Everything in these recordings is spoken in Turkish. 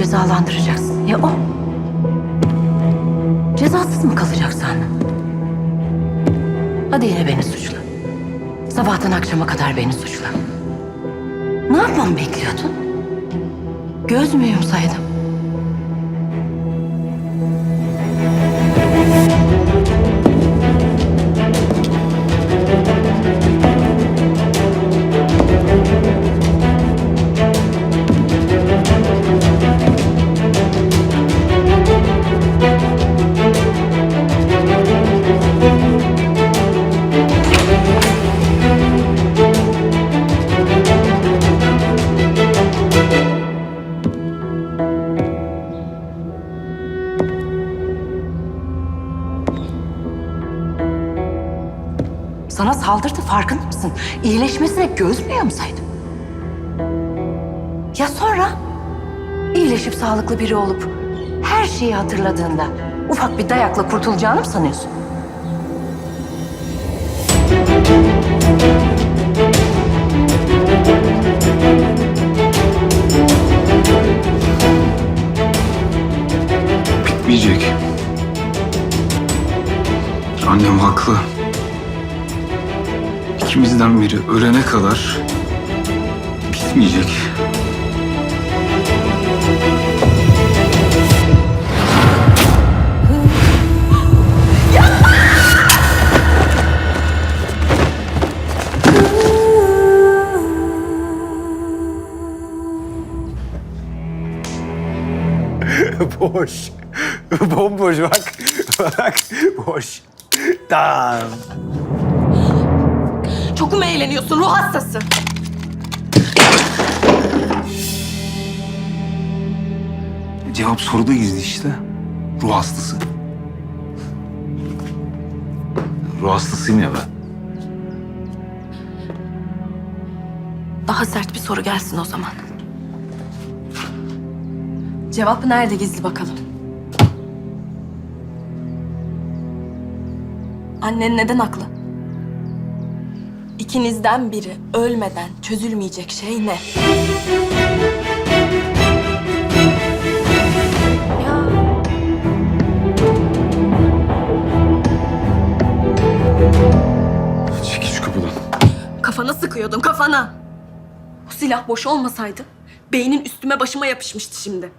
cezalandıracaksın. Ya o? Cezasız mı kalacak sandın? Hadi yine beni suçla. Sabahtan akşama kadar beni suçla. Ne yapmamı bekliyordun? Göz mü yumsaydım? Sana saldırdı farkında mısın? İyileşmesine göz mü yumsaydım? Ya sonra? İyileşip sağlıklı biri olup her şeyi hatırladığında ufak bir dayakla kurtulacağını mı sanıyorsun? Bitmeyecek. Annem haklı. İkimizden biri ölene kadar bitmeyecek. Boş. Bomboş bak. Bak. Boş. Tamam. Çok mu eğleniyorsun ruh hastası? Cevap soruda gizli işte. Ruh hastası. Ruh hastasıyım ya ben. Daha sert bir soru gelsin o zaman. Cevap nerede gizli bakalım? Annen neden haklı? İkinizden biri ölmeden çözülmeyecek şey ne? Çekil şu kapıdan. kafana sıkıyordum kafana. Bu silah boş olmasaydı beynin üstüme başıma yapışmıştı şimdi.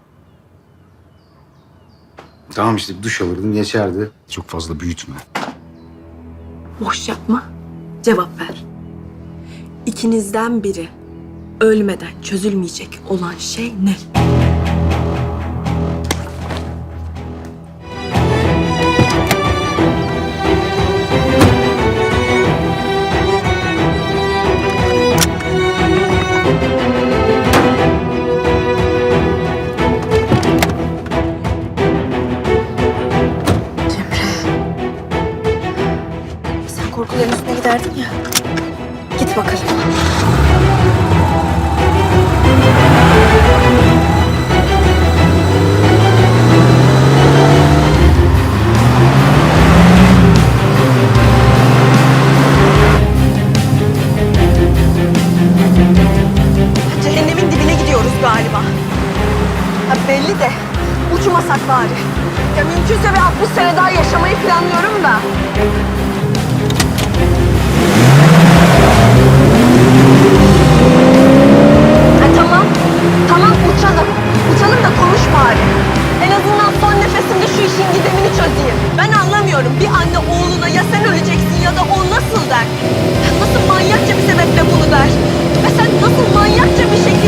Tamam işte duş alırdın geçerdi. Çok fazla büyütme. Boş yapma. Cevap ver. İkinizden biri ölmeden çözülmeyecek olan şey ne? Belli de uçmasak bari. Ya mümkünse bir 60 sene daha yaşamayı planlıyorum da. Ha, tamam. Tamam uçalım. Uçalım da konuş bari. En azından son nefesimde şu işin gidemini çözeyim. Ben anlamıyorum. Bir anne oğluna ya sen öleceksin ya da o nasıl der. Nasıl manyakça bir sebeple bunu der. Ve sen nasıl manyakça bir şekilde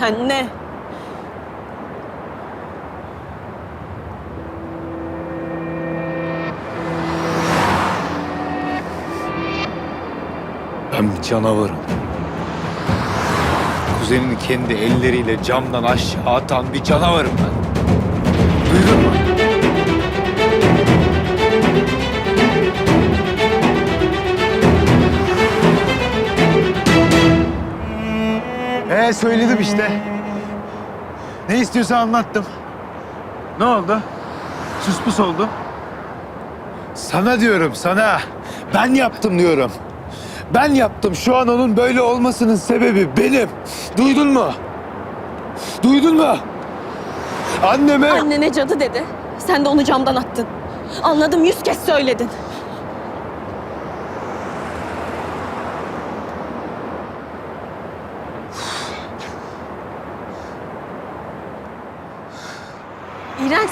sen ne? Ben bir canavarım. Kuzenini kendi elleriyle camdan aşağı atan bir canavarım ben. Ee söyledim işte. Ne istiyorsa anlattım. Ne oldu? Sus pus oldu. Sana diyorum sana. Ben yaptım diyorum. Ben yaptım. Şu an onun böyle olmasının sebebi benim. Duydun mu? Duydun mu? Anneme... Annene cadı dedi. Sen de onu camdan attın. Anladım yüz kez söyledin.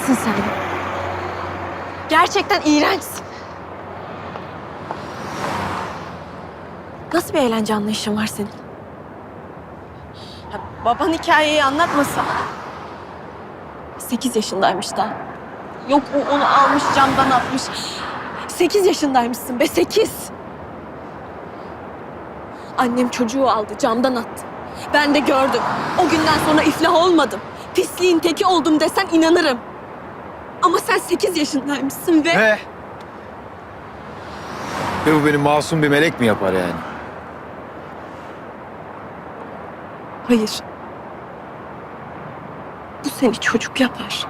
İğrençsin sen. Gerçekten iğrençsin. Nasıl bir eğlence anlayışın var senin? Ya baban hikayeyi anlatmasa. Sekiz yaşındaymış daha. Yok o onu almış camdan atmış. Sekiz yaşındaymışsın be sekiz. Annem çocuğu aldı camdan attı. Ben de gördüm. O günden sonra iflah olmadım. Pisliğin teki oldum desen inanırım. Ama sen sekiz yaşındaymışsın ve... Ve... Ve bu benim masum bir melek mi yapar yani? Hayır. Bu seni çocuk yapar.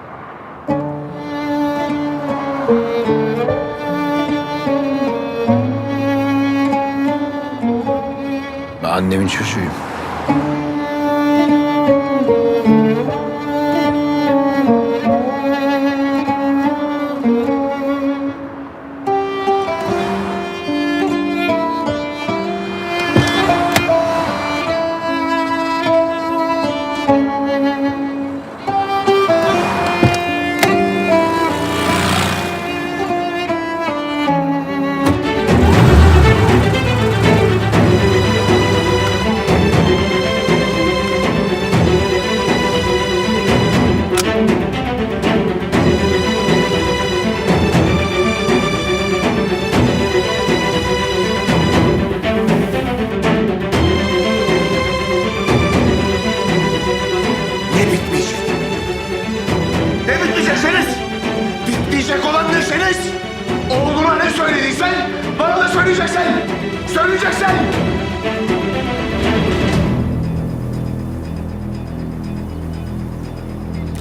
Ben annemin çocuğuyum. Söyleyeceksin. Söyleyeceksin.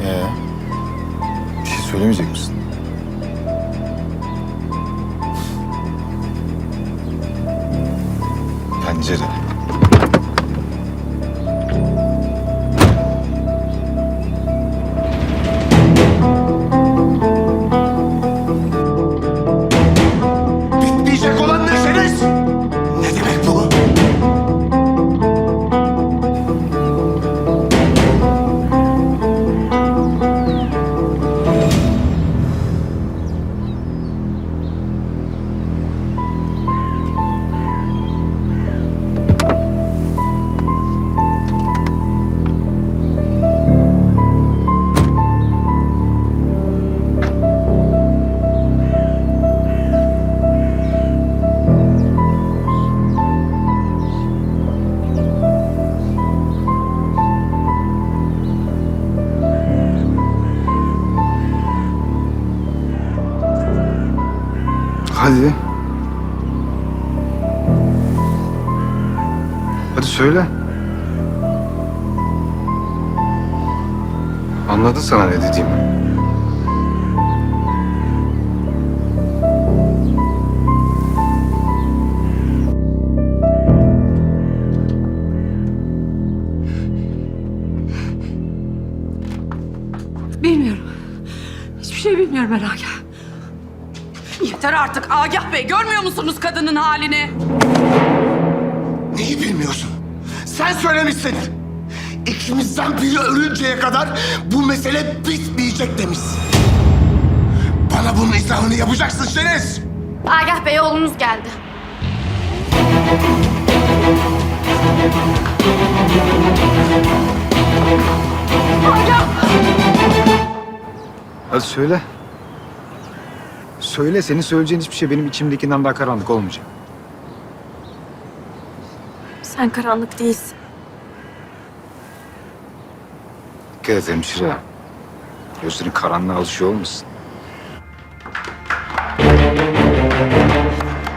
Ee, bir şey söylemeyecek misin? Anladın sana ne dediğimi. Bilmiyorum. Hiçbir şey bilmiyorum Agah. Yeter artık Agah Bey. Görmüyor musunuz kadının halini? Neyi bilmiyorsun? Sen söylemişsin. İkimizden biri ölünceye kadar bu mesele bitmeyecek demiş. Bana bunun izahını yapacaksın Şeniz. Agah Bey oğlunuz geldi. Agah! Hadi söyle. Söyle, senin söyleyeceğin hiçbir şey benim içimdekinden daha karanlık olmayacak. Sen karanlık değilsin. Dikkat et hemşire. Gözlerin karanlığa alışıyor olmasın.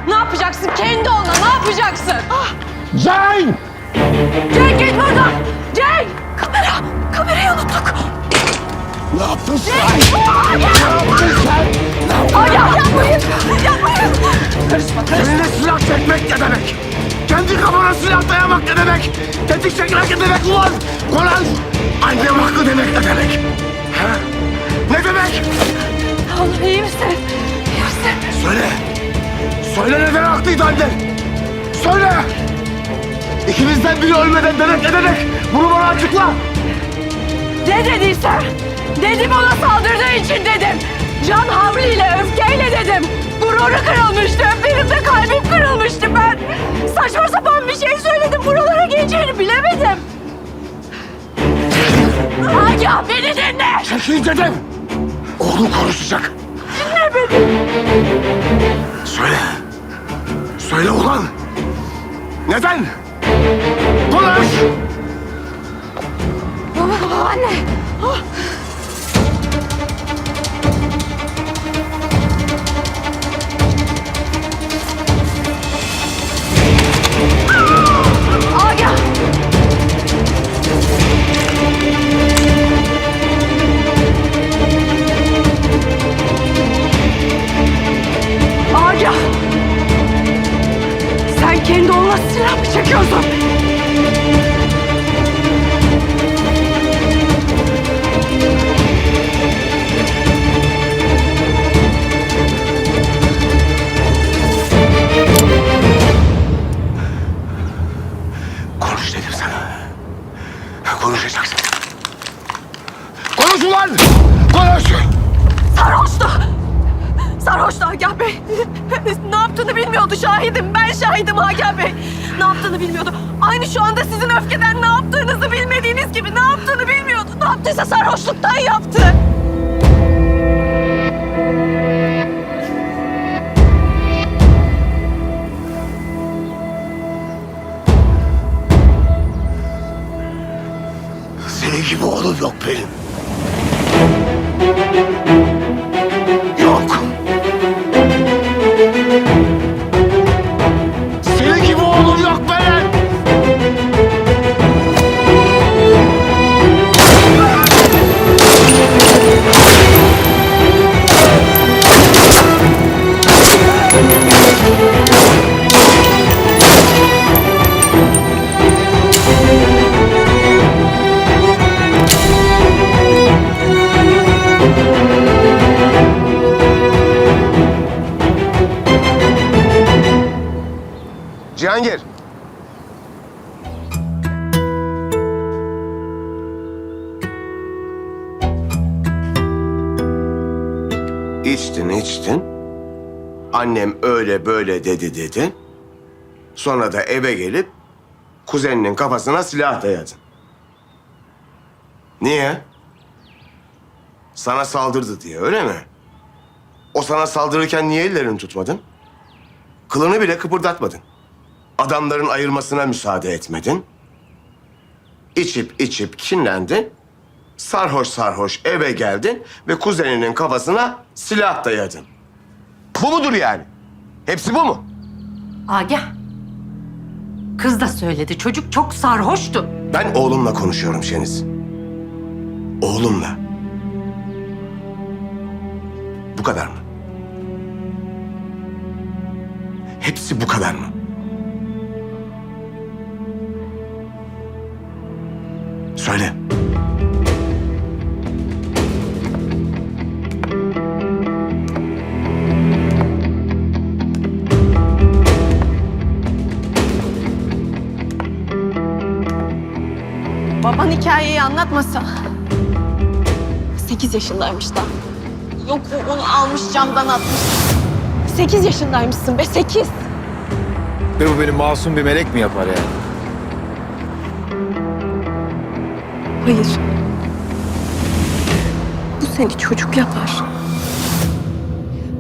Ne yapacaksın? Kendi ona ne yapacaksın? Ah, Cenk! Cenk git buradan! Cenk! Kamera! Kamerayı unuttuk. Ne yaptın sen? Ne yaptın sen? Ne yaptın? Ay ya yapmayın! Yapmayın! Eline silah çekmek ne demek? Kendi kafana silah dayamak ne demek? Tetik çekmek ne demek ulan? Hakkı demek ne demek? Ha? Ne demek? Oğlum iyi misin? İyi misin? Söyle. Söyle neden haklıydı annen? Söyle. İkimizden biri ölmeden demek ne demek? Bunu bana açıkla. Ne dediysem? Dedim ona saldırdığı için dedim. Can havliyle, öfkeyle dedim. Gururu kırılmıştı. Benim de kalbim kırılmıştı. Ben saçma sapan bir şey söyledim. Buralara geleceğini bilemedim. Agah beni dinle. Çekil dedim. Oğlum konuşacak. Dinle beni. Söyle. Söyle ulan. Neden? Konuş. Anne. Agah. Oğluna silah mı çekiyorsun? Konuş dedim sana. Konuşacaksın. Konuş ulan. Konuş. Sarhoştu. Sarhoştu Agah Bey. ne yaptığını bilmiyordu şahidim. Ben şahidim Agah Bey. Ne yaptığını bilmiyordu. Aynı şu anda sizin öfkeden ne yaptığınızı bilmediğiniz gibi ne yaptığını bilmiyordu. Ne yaptıysa sarhoşluktan yaptı. Senin gibi oğlum yok benim. Öyle dedi dedi. Sonra da eve gelip kuzeninin kafasına silah dayadın. Niye? Sana saldırdı diye öyle mi? O sana saldırırken niye ellerini tutmadın? Kılını bile kıpırdatmadın. Adamların ayırmasına müsaade etmedin. İçip içip kinlendin. Sarhoş sarhoş eve geldin ve kuzeninin kafasına silah dayadın. Bu mudur yani? Hepsi bu mu? Agah. Kız da söyledi. Çocuk çok sarhoştu. Ben oğlumla konuşuyorum Şeniz. Oğlumla. Bu kadar mı? Hepsi bu kadar mı? Söyle. Hikayeyi anlatmasa. Sekiz yaşındaymış da. Yok onu almış camdan atmış. Sekiz yaşındaymışsın be sekiz. Ve bu beni masum bir melek mi yapar yani? Hayır. Bu seni çocuk yapar.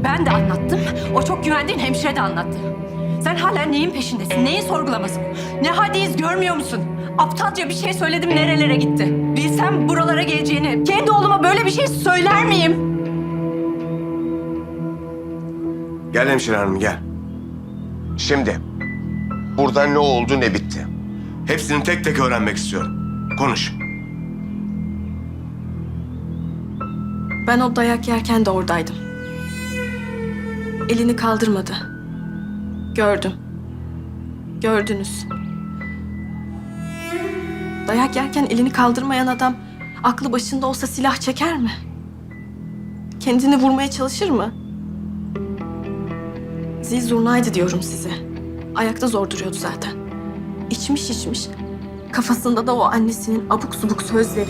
Ben de anlattım. O çok güvendiğin hemşire de anlattı. Sen hala neyin peşindesin? Neyin sorgulaması? bu? Ne haldeyiz görmüyor musun? Aptalca bir şey söyledim nerelere gitti? Bilsem buralara geleceğini. Kendi oğluma böyle bir şey söyler miyim? Gel hemşire hanım gel. Şimdi burada ne oldu ne bitti. Hepsini tek tek öğrenmek istiyorum. Konuş. Ben o dayak yerken de oradaydım. Elini kaldırmadı. Gördüm. Gördünüz. Dayak yerken elini kaldırmayan adam aklı başında olsa silah çeker mi? Kendini vurmaya çalışır mı? Zil zurnaydı diyorum size. Ayakta zor duruyordu zaten. İçmiş içmiş. Kafasında da o annesinin abuk subuk sözleri.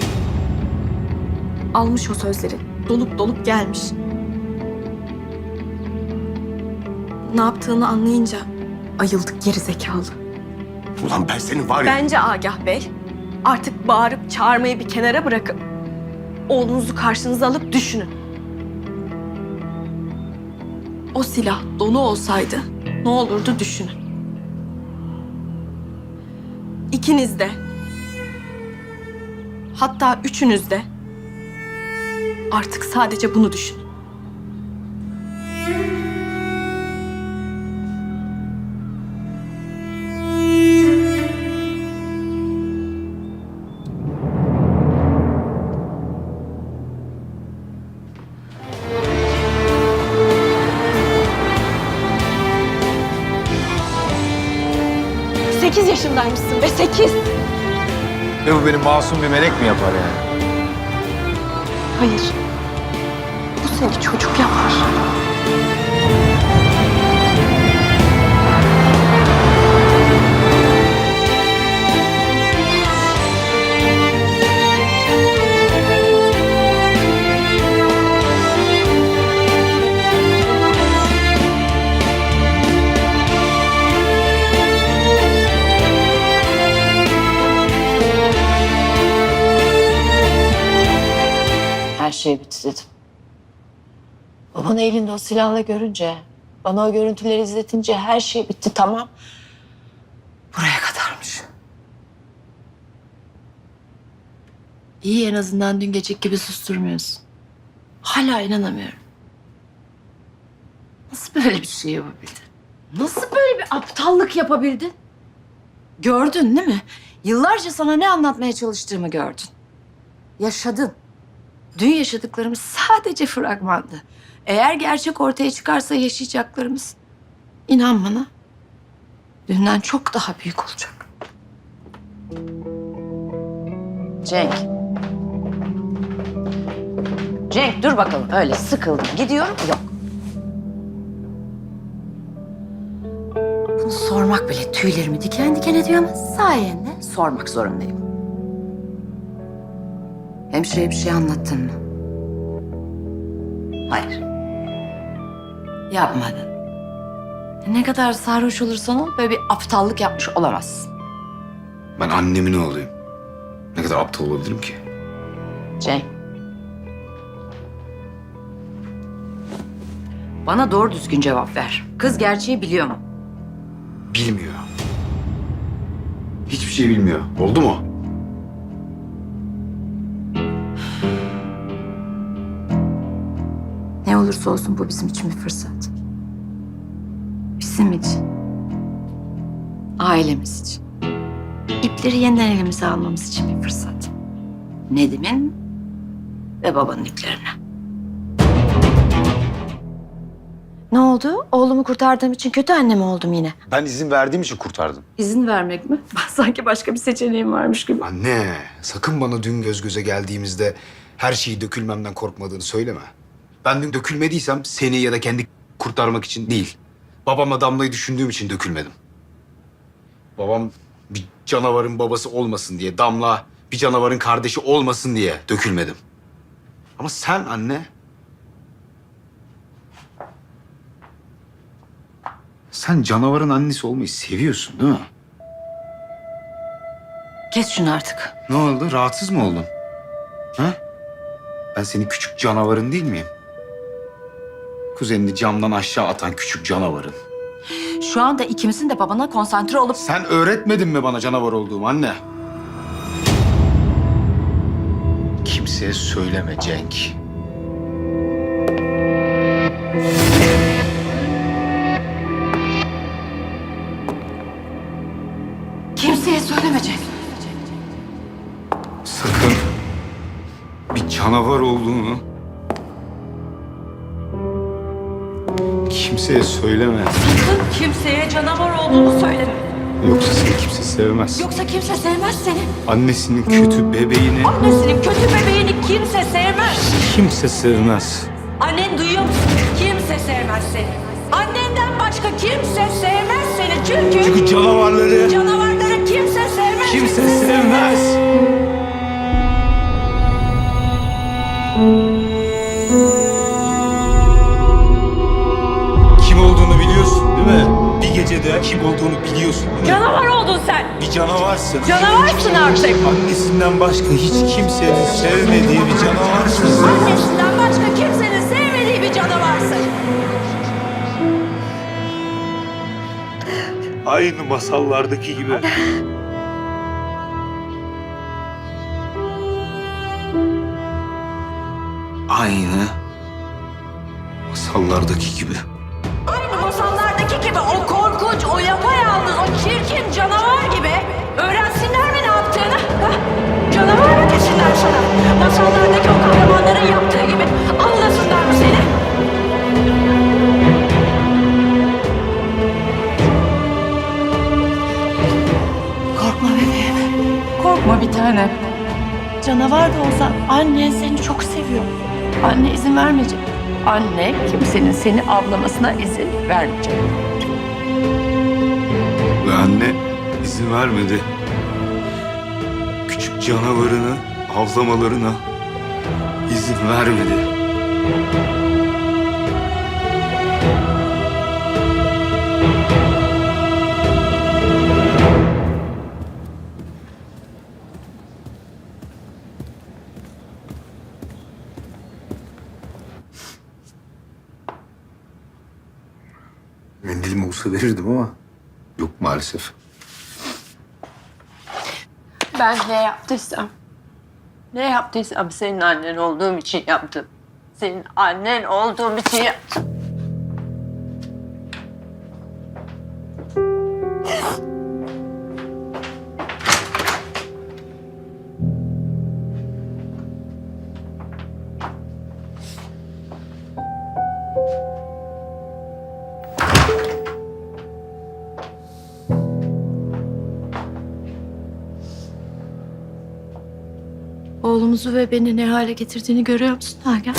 Almış o sözleri. Dolup dolup gelmiş. Ne yaptığını anlayınca ayıldık geri zekalı. Ulan ben senin var ya... Bence Agah Bey artık bağırıp çağırmayı bir kenara bırakıp oğlunuzu karşınıza alıp düşünün. O silah dolu olsaydı ne olurdu düşünün. İkiniz de hatta üçünüz de artık sadece bunu düşünün. Sekiz yaşındaymışsın ve sekiz. Ve bu benim masum bir melek mi yapar yani? Hayır. Bu seni çocuk yapar. Her şey bitti dedim. Babanı elinde o silahla görünce, bana o görüntüleri izletince her şey bitti tamam. Buraya kadarmış. İyi en azından dün geceki gibi susturmuyorsun. Hala inanamıyorum. Nasıl böyle bir şey yapabildin? Nasıl böyle bir aptallık yapabildin? Gördün değil mi? Yıllarca sana ne anlatmaya çalıştığımı gördün. Yaşadın. Dün yaşadıklarımız sadece fragmandı. Eğer gerçek ortaya çıkarsa yaşayacaklarımız, inan bana, dünden çok daha büyük olacak. Cenk. Cenk dur bakalım. Öyle sıkıldım. Gidiyorum. Yok. Bunu sormak bile tüylerimi diken diken ediyor ama sayende sormak zorundayım. Hemşireye bir şey anlattın mı? Hayır. Yapmadın. Ne kadar sarhoş olursan ol böyle bir aptallık yapmış olamazsın. Ben annemin oğluyum. Ne kadar aptal olabilirim ki? Cenk. Bana doğru düzgün cevap ver. Kız gerçeği biliyor mu? Bilmiyor. Hiçbir şey bilmiyor. Oldu mu? Ne olursa olsun bu bizim için bir fırsat. Bizim için. Ailemiz için. İpleri yeniden elimize almamız için bir fırsat. Nedim'in ve babanın iplerine. Ne oldu? Oğlumu kurtardığım için kötü anne mi oldum yine? Ben izin verdiğim için kurtardım. İzin vermek mi? Sanki başka bir seçeneğim varmış gibi. Anne, sakın bana dün göz göze geldiğimizde her şeyi dökülmemden korkmadığını söyleme. Ben dün dökülmediysem seni ya da kendi kurtarmak için değil. Babamla Damla'yı düşündüğüm için dökülmedim. Babam bir canavarın babası olmasın diye, Damla bir canavarın kardeşi olmasın diye dökülmedim. Ama sen anne... Sen canavarın annesi olmayı seviyorsun değil mi? Kes şunu artık. Ne oldu? Rahatsız mı oldun? Ha? Ben senin küçük canavarın değil miyim? Kuzenini camdan aşağı atan küçük canavarın. Şu anda ikimizin de babana konsantre olup... Sen öğretmedin mi bana canavar olduğumu anne? Kimseye söyleme Cenk. Kimseye söylemeyecek. Sakın bir canavar olduğunu kimseye söyleme. Kimseye canavar olduğunu söyleme. Yoksa seni kimse sevmez. Yoksa kimse sevmez seni. Annesinin kötü bebeğini Annesinin kötü bebeğini kimse sevmez. kimse sevmez. Annen duyuyor musun? Kimse sevmez seni. Annenden başka kimse sevmez seni çünkü... Çünkü canavarları Canavarları kimse sevmez. kimse sevmez. Kim Gecede kim olduğunu biliyorsun değil mi? Canavar oldun sen. Bir canavarsın. Canavarsın artık. Annesinden başka hiç kimsenin sevmediği bir canavarsın. Annesinden başka kimsenin sevmediği bir canavarsın. Aynı masallardaki gibi. Aynı masallardaki gibi. Çirkin canavar gibi öğrensinler mi ne yaptığını? Ha? Canavar mı desinler sana? Masallardaki o kahramanların yaptığı gibi anlasınlar mı seni? Korkma bebeğim. Korkma bir tanem. Canavar da olsa annen seni çok seviyor. Anne izin vermeyecek. Anne kimsenin seni avlamasına izin vermeyecek. Ve anne izin vermedi. Küçük canavarını avlamalarına izin vermedi. Mendilim olsa verirdim ama maalesef. Ben ne yaptıysam, ne yaptıysam senin annen olduğum için yaptım. Senin annen olduğum için yaptım. Oğlumuzu ve beni ne hale getirdiğini görüyor musun Nagen?